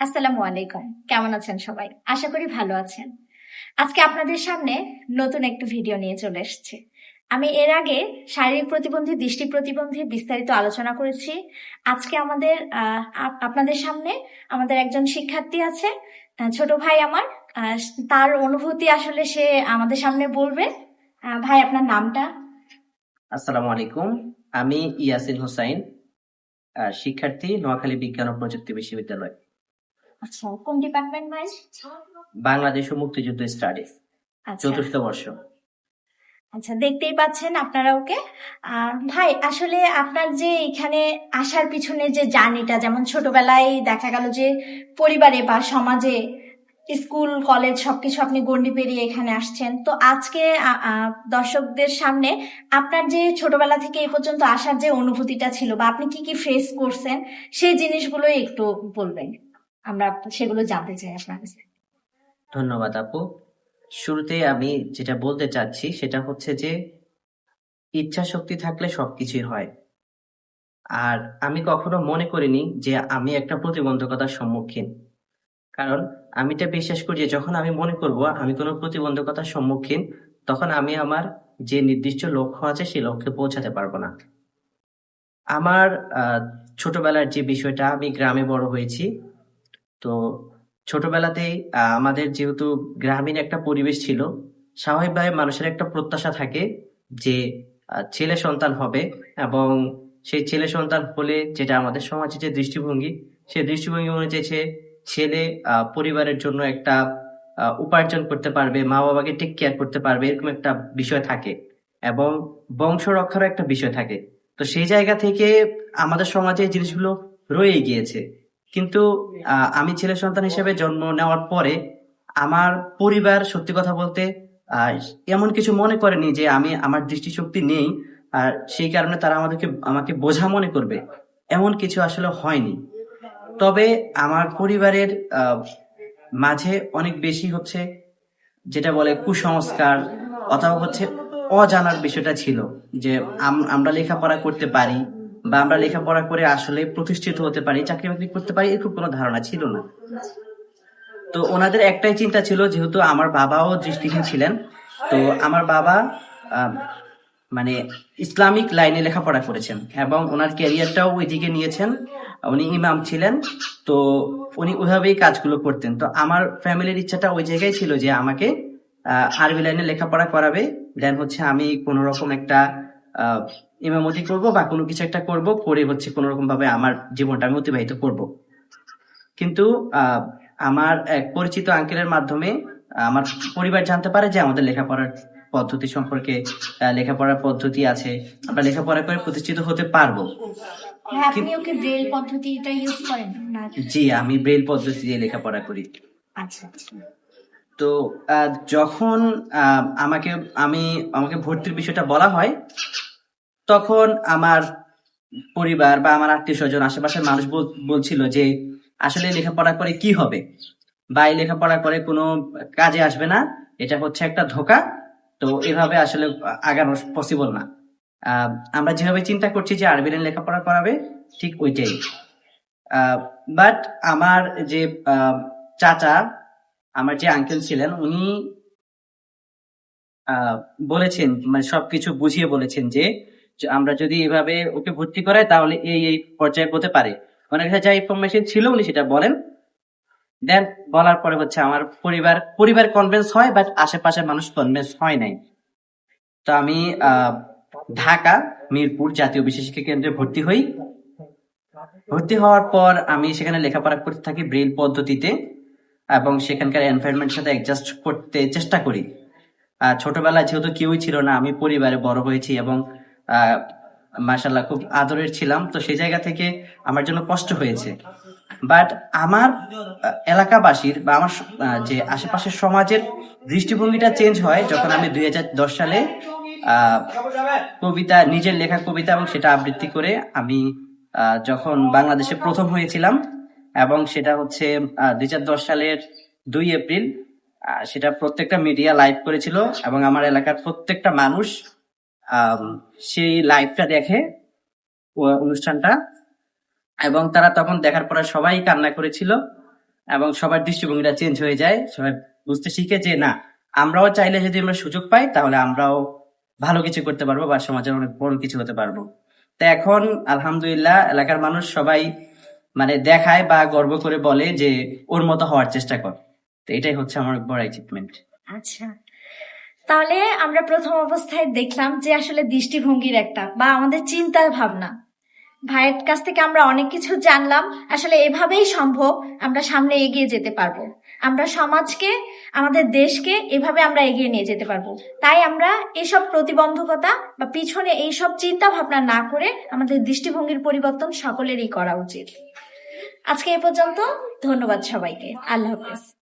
আসসালামু আলাইকুম। কেমন আছেন সবাই? আশা করি ভালো আছেন। আজকে আপনাদের সামনে নতুন একটি ভিডিও নিয়ে চলে এসেছি। আমি এর আগে শারীরিক প্রতিবন্ধী, দৃষ্টি প্রতিবন্ধী বিস্তারিত আলোচনা করেছি। আজকে আমাদের আপনাদের সামনে আমাদের একজন শিক্ষার্থী আছে। ছোট ভাই আমার। তার অনুভূতি আসলে সে আমাদের সামনে বলবে। ভাই, আপনার নামটা? আসসালামু আলাইকুম। আমি ইয়াসিন হোসাইন শিক্ষার্থী, নোয়াখালী বিজ্ঞান ও প্রযুক্তি বিশ্ববিদ্যালয়। আচ্ছা কোন ডিপার্টমেন্ট ভাই? বাংলাদেশ ও মুক্তিযুদ্ধ স্টাডিজ চতুর্থ বর্ষ। আচ্ছা দেখতেই পাচ্ছেন আপনারা ওকে। ভাই আসলে আপনার যে এখানে আসার পিছনে যে জার্নিটা যেমন ছোটবেলায় দেখা গেল যে পরিবারে বা সমাজে স্কুল কলেজ সবকিছু আপনি গন্ডি পেরিয়ে এখানে আসছেন। তো আজকে দর্শকদের সামনে আপনার যে ছোটবেলা থেকে এই পর্যন্ত আসার যে অনুভূতিটা ছিল বা আপনি কি কি ফেস করছেন সেই জিনিসগুলো একটু বলবেন। আমরা সেগুলো জানতে চাই আপনার কাছে। ধন্যবাদ আপু। শুরুতে আমি যেটা বলতে চাচ্ছি সেটা হচ্ছে যে ইচ্ছা শক্তি থাকলে সবকিছুই হয়। আর আমি কখনো মনে করিনি যে আমি একটা প্রতিবন্ধকতার সম্মুখীন। কারণ আমি এটা বিশ্বাস করি যে যখন আমি মনে করব আমি কোনো প্রতিবন্ধকতার সম্মুখীন, তখন আমি আমার যে নির্দিষ্ট লক্ষ্য আছে সেই লক্ষ্যে পৌঁছাতে পারব না। আমার ছোটবেলার যে বিষয়টা, আমি গ্রামে বড় হয়েছি। তো ছোটবেলাতেই আমাদের যেহেতু গ্রামীণ একটা পরিবেশ ছিল, স্বাভাবিকভাবে মানুষের একটা প্রত্যাশা থাকে যে ছেলে সন্তান হবে এবং সেই ছেলে সন্তান হলে যেটা আমাদের সমাজের যে দৃষ্টিভঙ্গি, সেই দৃষ্টিভঙ্গি অনুযায়ী সে ছেলে পরিবারের জন্য একটা উপার্জন করতে পারবে মা বাবাকে টেক কেয়ার করতে পারবে, এরকম একটা বিষয় থাকে এবং বংশ রক্ষারও একটা বিষয় থাকে। তো সেই জায়গা থেকে আমাদের সমাজে জিনিসগুলো রয়ে গিয়েছে। কিন্তু আমি ছেলে সন্তান হিসেবে জন্ম নেওয়ার পরে আমার পরিবার সত্যি কথা বলতে এমন কিছু মনে করেনি যে আমি আমার দৃষ্টিশক্তি নেই, আর সেই কারণে তারা আমাদেরকে, আমাকে বোঝা মনে করবে। এমন কিছু আসলে হয়নি। তবে আমার পরিবারের মাঝে অনেক বেশি হচ্ছে, যেটা বলে কুসংস্কার, অথবা হচ্ছে অজানার বিষয়টা ছিল যে আম- আমরা লেখাপড়া করতে পারি বা আমরা লেখাপড়া করে আসলে প্রতিষ্ঠিত হতে পারি, চাকরি বাকরি করতে পারি, এরকম কোনো ধারণা ছিল না। তো ওনাদের একটাই চিন্তা ছিল, যেহেতু আমার বাবাও দৃষ্টিহীন ছিলেন, তো আমার বাবা মানে ইসলামিক লাইনে লেখাপড়া করেছেন এবং ওনার ক্যারিয়ারটাও ওইদিকে নিয়েছেন। উনি ইমাম ছিলেন, তো উনি ওইভাবেই কাজগুলো করতেন। তো আমার ফ্যামিলির ইচ্ছাটা ওই জায়গায় ছিল যে আমাকে আরবি লাইনে লেখাপড়া করাবে। দেন হচ্ছে আমি কোনো রকম একটা ইমামতি করব বা কোনো কিছু একটা করব করে হচ্ছে কোনো রকম ভাবে আমার জীবনটা আমি অতিবাহিত করব। কিন্তু আমার এক পরিচিত আঙ্কেলের মাধ্যমে আমার পরিবার জানতে পারে যে আমাদের লেখাপড়ার পদ্ধতি সম্পর্কে লেখাপড়ার পদ্ধতি আছে। আমরা লেখাপড়া করে প্রতিষ্ঠিত হতে পারব। হ্যাঁ আপনি ওকে ব্রেল পদ্ধতিটা ইউজ করেন জি আমি ব্রেল পদ্ধতি দিয়ে লেখাপড়া করি। আচ্ছা আচ্ছা। তো যখন আমাকে আমি আমাকে ভর্তির বিষয়টা বলা হয় তখন আমার পরিবার বা আমার আত্মীয় স্বজন, আশেপাশের মানুষ বলছিল যে, আসলে লেখাপড়া করে কি হবে? বা, এই লেখাপড়া করে কোনো কাজে আসবে না। এটা হচ্ছে একটা ধোকা। তো এভাবে আসলে আগানো পসিবল না। আমরা যেভাবে চিন্তা করছি যে আরবি লাইন লেখাপড়া করাবে, ঠিক ওইটাই। বাট আমার যে চাচা, আমার যে আঙ্কেল ছিলেন, উনি বলেছেন মানে সবকিছু বুঝিয়ে বলেছেন যে আমরা যদি এভাবে ওকে ভর্তি করাই, তাহলে এই এই পর্যায়ে হতে পারে। কাছে যা ইনফরমেশন ছিল উনি সেটা বলেন। দেন বলার পরে হচ্ছে আমার পরিবার পরিবার কনভিন্স হয় বাট আশেপাশের মানুষ কনভিন্স হয় নাই। তো আমি ঢাকা, মিরপুর জাতীয় বিশেষ শিক্ষা কেন্দ্রে ভর্তি হই। ভর্তি হওয়ার পর আমি সেখানে লেখাপড়া করতে থাকি ব্রেল পদ্ধতিতে এবং সেখানকার এনভায়রনমেন্টের সাথে অ্যাডজাস্ট করতে চেষ্টা করি। আর ছোটবেলায় যেহেতু কেউই ছিল না, আমি পরিবারে বড় হয়েছি এবং মাসাল্লাহ খুব আদরের ছিলাম। তো সেই জায়গা থেকে আমার জন্য কষ্ট হয়েছে। বাট আমার এলাকাবাসীর বা আমার যে আশেপাশের সমাজের দৃষ্টিভঙ্গিটা চেঞ্জ হয় যখন আমি দুই হাজার দশ সালে কবিতা, নিজের লেখা কবিতা এবং সেটা আবৃত্তি করে আমি যখন বাংলাদেশে প্রথম হয়েছিলাম এবং সেটা হচ্ছে দুই হাজার দশ সালের দুই এপ্রিল সেটা প্রত্যেকটা মিডিয়া লাইভ করেছিল এবং আমার এলাকার প্রত্যেকটা মানুষ সেই লাইভটা দেখে অনুষ্ঠানটা এবং তারা তখন দেখার পরে সবাই কান্না করেছিল এবং সবার দৃষ্টিভঙ্গিটা চেঞ্জ হয়ে যায়। সবাই বুঝতে শিখে যে না, আমরাও চাইলে যদি আমরা সুযোগ পাই, তাহলে আমরাও ভালো কিছু করতে পারব বা সমাজের অনেক বড় কিছু হতে পারব। তো এখন আলহামদুলিল্লাহ এলাকার মানুষ সবাই মানে দেখায় বা গর্ব করে বলে যে ওর মতো হওয়ার চেষ্টা কর। তো এটাই হচ্ছে আমার বড় অ্যাচিভমেন্ট আচ্ছা। তাহলে আমরা প্রথম অবস্থায় দেখলাম যে আসলে দৃষ্টিভঙ্গির একটা, বা আমাদের চিন্তার ভাবনা। ভাইয়ের কাছ থেকে আমরা অনেক কিছু জানলাম, আসলে এভাবেই সম্ভব আমরা সামনে এগিয়ে যেতে পারব। আমরা সমাজকে, আমাদের দেশকে এভাবে আমরা এগিয়ে নিয়ে যেতে পারব। তাই আমরা এইসব প্রতিবন্ধকতা বা পিছনে এইসব চিন্তা ভাবনা না করে আমাদের দৃষ্টিভঙ্গির পরিবর্তন সকলেরই করা উচিত। আজকে এ পর্যন্ত, ধন্যবাদ সবাইকে। আল্লাহ হাফেজ।